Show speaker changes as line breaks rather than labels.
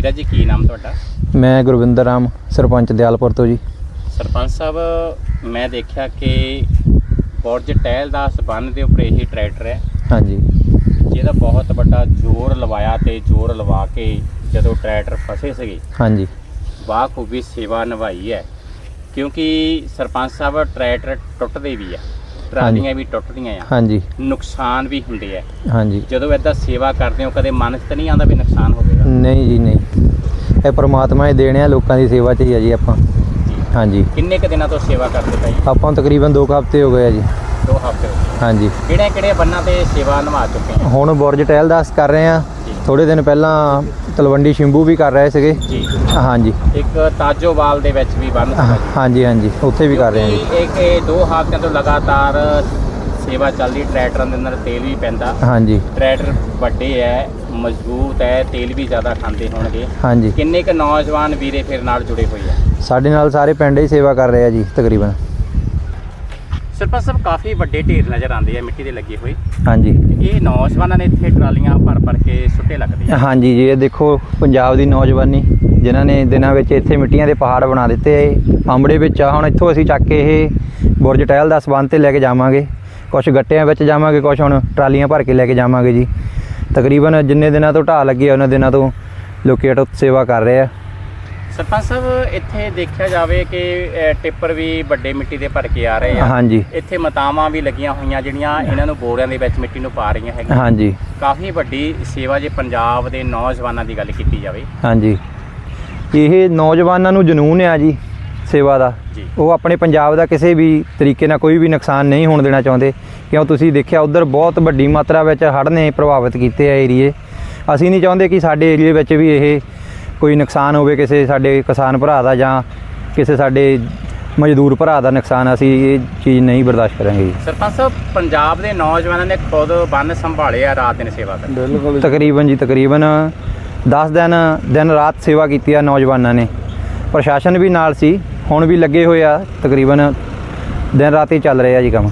ਵੀਰਾ ਜੀ ਕੀ ਨਾਮ ਤੁਹਾਡਾ?
ਮੈਂ ਗੁਰਵਿੰਦਰ ਰਾਮ ਸਰਪੰਚ ਦਿਆਲਪੁਰ ਤੋਂ ਜੀ।
ਸਰਪੰਚ ਸਾਹਿਬ ਮੈਂ ਦੇਖਿਆ ਕਿ ਬੁਰਜ ਟਹਿਲ ਦਾ ਸਬੰਧ ਦੇ ਉੱਪਰ ਇਹੀ ਟਰੈਕਟਰ ਹੈ।
ਹਾਂਜੀ।
ਜਿਹਦਾ ਬਹੁਤ ਵੱਡਾ ਜ਼ੋਰ ਲਵਾਇਆ ਤੇ ਜ਼ੋਰ ਲਵਾ ਕੇ ਜਦੋਂ ਟਰੈਕਟਰ ਫਸੇ ਸੀਗੇ
ਹਾਂਜੀ।
ਬਾਖੂਬੀ ਸੇਵਾ ਨਿਭਾਈ ਹੈ। ਕਿਉਂਕਿ ਸਰਪੰਚ ਸਾਹਿਬ ਟਰੈਕਟਰ ਟੁੱਟਦੇ ਵੀ ਆ। ਟਰਾਲੀਆਂ ਵੀ ਟੁੱਟਦੀਆਂ ਆ।
ਹਾਂਜੀ।
ਨੁਕਸਾਨ ਵੀ ਹੁੰਦੇ ਆ।
ਹਾਂਜੀ।
ਜਦੋਂ ਏਦਾਂ ਸੇਵਾ ਕਰਦੇ ਹੋ ਕਦੇ ਮਨ 'ਚ ਤਾਂ ਨਹੀਂ ਆਉਂਦਾ ਵੀ ਨੁਕਸਾਨ ਹੋਵੇਗਾ?
ਨਹੀਂ ਜੀ ਨਹੀਂ। ਇਹ ਪ੍ਰਮਾਤਮਾ ਹੀ ਦੇਣ ਆ ਲੋਕਾਂ ਦੀ ਸੇਵਾ 'ਚ ਹੀ ਆ ਜੀ ਆਪਾਂ। ਹਾਂਜੀ।
ਕਿੰਨੇ ਕ ਦਿਨਾਂ ਤੋਂ ਸੇਵਾ ਕਰਦੇ ਪਏ
ਆਪਾਂ ਨੂੰ ਤਕਰੀਬਨ 2 ਹਫ਼ਤੇ ਹੋ ਗਏ ਆ ਜੀ।
ਦੋ ਹਫ਼ਤੇ ਹੋ ਗਏ।
ਹਾਂਜੀ।
ਕਿਹੜੇ ਕਿਹੜੇ ਬੰਨਾਂ ਤੇ ਸੇਵਾ ਨਿਭਾ ਚੁੱਕੇ ਆ?
ਹੁਣ ਬੁਰਜ ਟਹਿਲ ਦਾਸ ਕਰ ਰਹੇ ਆ। ਥੋੜੇ ਦਿਨ ਪਹਿਲਾਂ ਤਲਵੰਡੀ ਸ਼ਿੰਭੂ ਵੀ ਕਰ ਰਹੇ ਸੀਗੇ।
ਜੀ।
ਹਾਂਜੀ।
ਇੱਕ ਤਾਜੋਵਾਲ ਦੇ ਵਿੱਚ ਵੀ ਬੰਨ ਸੀਗਾ ਜੀ
ਹਾਂਜੀ ਹਾਂਜੀ। ਉੱਥੇ ਵੀ ਕਰ ਰਹੇ ਆ ਜੀ।
ਕਿਉਂਕਿ ਇੱਕ ਇਹ ਦੋ ਹਫ਼ਤਿਆਂ ਤੋਂ ਲਗਾਤਾਰ ਸੇਵਾ ਚੱਲਦੀ ਟਰੈਕਟਰਾਂ ਦੇ ਅੰਦਰ ਤੇਲ ਵੀ ਪੈਂਦਾ।
ਹਾਂਜੀ।
ਟਰੈਕਟਰ ਵੱਡੇ ਐ ਮਜ਼ਬੂਤ ਐ ਤੇਲ ਵੀ ਜ਼ਿਆਦਾ ਖਾਂਦੇ ਹੋਣਗੇ।
ਹਾਂਜੀ।
ਕਿੰਨੇ ਕ ਨੌਜਵਾਨ ਵੀਰੇ ਫਿਰ ਨਾਲ ਜੁੜੇ ਹੋਏ ਆ
ਸਾਡੇ ਨਾਲ ਸਾਰੇ ਪਿੰਡ ਹੀ ਸੇਵਾ ਕਰ ਰਹੇ ਆ ਜੀ ਤਕਰੀਬਨ।
ਸਰਪੰਚ ਸਾਹਿਬ ਕਾਫੀ ਵੱਡੇ ਢੇਰ ਨਜ਼ਰ ਆਉਂਦੇ ਆ ਮਿੱਟੀ ਦੇ ਲੱਗੇ ਹੋਏ।
ਹਾਂਜੀ।
ਇਹ ਨੌਜਵਾਨਾਂ ਨੇ ਇੱਥੇ ਟਰਾਲੀਆਂ ਭਰ ਭਰ ਕੇ ਸੁੱਟੇ ਲੱਗਦੇ ਆ।
ਹਾਂਜੀ ਜੀ ਇਹ ਦੇਖੋ ਪੰਜਾਬ ਦੀ ਨੌਜਵਾਨੀ ਜਿਨ੍ਹਾਂ ਨੇ ਦਿਨਾਂ ਵਿੱਚ ਇੱਥੇ ਮਿੱਟੀਆਂ ਦੇ ਪਹਾੜ ਬਣਾ ਦਿੱਤੇ ਆਂਬੜੇ ਵਿੱਚ ਆ ਹੁਣ ਇੱਥੋਂ ਅਸੀਂ ਚੱਕ ਕੇ ਇਹ ਬੁਰਜ ਟਹਿਲ ਦਾ ਸਬੰਧ ਤੇ ਲੈ ਕੇ ਜਾਵਾਂਗੇ। ਕੁਝ ਗੱਟਿਆਂ ਵਿੱਚ ਜਾਵਾਂਗੇ ਕੁਝ ਹੁਣ ਟਰਾਲੀਆਂ ਭਰ ਕੇ ਲੈ ਕੇ ਜਾਵਾਂਗੇ ਜੀ। ਤਕਰੀਬਨ ਜਿੰਨੇ ਦਿਨਾਂ ਤੋਂ ਢਾਹ ਲੱਗੀ ਆ ਉਹਨਾਂ ਦਿਨਾਂ ਤੋਂ ਲੋਕੀ ਇਹ ਸੇਵਾ ਕਰ ਰਹੇ ਆ।
ਸਰਪੰਚ ਸਾਹਿਬ ਇੱਥੇ ਦੇਖਿਆ ਜਾਵੇ ਕਿ ਅ, ਟਿੱਪਰ ਵੀ ਵੱਡੇ ਮਿੱਟੀ ਦੇ ਭਰ ਕੇ ਆ ਰਹੇ ਆ।
ਹਾਂਜੀ।
ਇੱਥੇ ਮਤਾਵਾਂ ਵੀ ਲੱਗੀਆਂ ਹੋਈਆਂ ਜਿਹੜੀਆਂ ਇਹਨਾਂ ਨੂੰ ਬੋਰਿਆਂ ਦੇ ਵਿੱਚ ਮਿੱਟੀ ਨੂੰ ਪਾ ਰਹੀਆਂ ਹੈਗੀਆਂ।
ਹਾਂਜੀ।
ਕਾਫੀ ਵੱਡੀ ਸੇਵਾ ਜੇ ਪੰਜਾਬ ਦੇ ਨੌਜਵਾਨਾਂ ਦੀ ਗੱਲ ਕੀਤੀ ਜਾਵੇ।
ਹਾਂਜੀ। ਇਹ ਨੌਜਵਾਨਾਂ ਨੂੰ ਜਨੂਨ ਆ ਜੀ ਸੇਵਾ ਦਾ।
ਜੀ।
ਉਹ ਆਪਣੇ ਪੰਜਾਬ ਦਾ ਕਿਸੇ ਵੀ ਤਰੀਕੇ ਨਾਲ ਕੋਈ ਵੀ ਨੁਕਸਾਨ ਨਹੀਂ ਹੋਣ ਦੇਣਾ ਚਾਹੁੰਦੇ। ਕਿਉਂ ਤੁਸੀਂ ਦੇਖਿਆ ਉਧਰ ਬਹੁਤ ਵੱਡੀ ਮਾਤਰਾ ਵਿੱਚ ਹੜ੍ਹ ਨੇ ਪ੍ਰਭਾਵਿਤ ਕੀਤੇ ਆ ਏਰੀਏ। ਅਸੀਂ ਨਹੀਂ ਚਾਹੁੰਦੇ ਕਿ ਸਾਡੇ ਏਰੀਏ ਵਿੱਚ ਵੀ ਇਹ ਕੋਈ ਨੁਕਸਾਨ ਹੋਵੇ ਕਿਸੇ ਸਾਡੇ ਕਿਸਾਨ ਭਰਾ ਦਾ ਜਾਂ ਕਿਸੇ ਸਾਡੇ ਮਜ਼ਦੂਰ ਭਰਾ ਦਾ ਨੁਕਸਾਨ ਅਸੀਂ ਇਹ ਚੀਜ਼ ਨਹੀਂ ਬਰਦਾਸ਼ਤ ਕਰਾਂਗੇ ਜੀ।
ਸਰਪੰਚ ਸਾਹਿਬ ਪੰਜਾਬ ਦੇ ਨੌਜਵਾਨਾਂ ਨੇ ਖੁਦ ਬੰਨ ਸੰਭਾਲੇ ਆ ਰਾਤ ਦਿਨ ਸੇਵਾ ਕਰ
ਤਕਰੀਬਨ ਜੀ ਤਕਰੀਬਨ 10 ਦਿਨ ਦਿਨ ਰਾਤ ਸੇਵਾ ਕੀਤੀ ਆ ਨੌਜਵਾਨਾਂ ਨੇ। ਪ੍ਰਸ਼ਾਸਨ ਵੀ ਨਾਲ ਸੀ ਹੁਣ ਵੀ ਲੱਗੇ ਹੋਏ ਆ ਤਕਰੀਬਨ ਦਿਨ ਰਾਤ ਹੀ ਚੱਲ ਰਿਹਾ ਜੀ ਕੰਮ।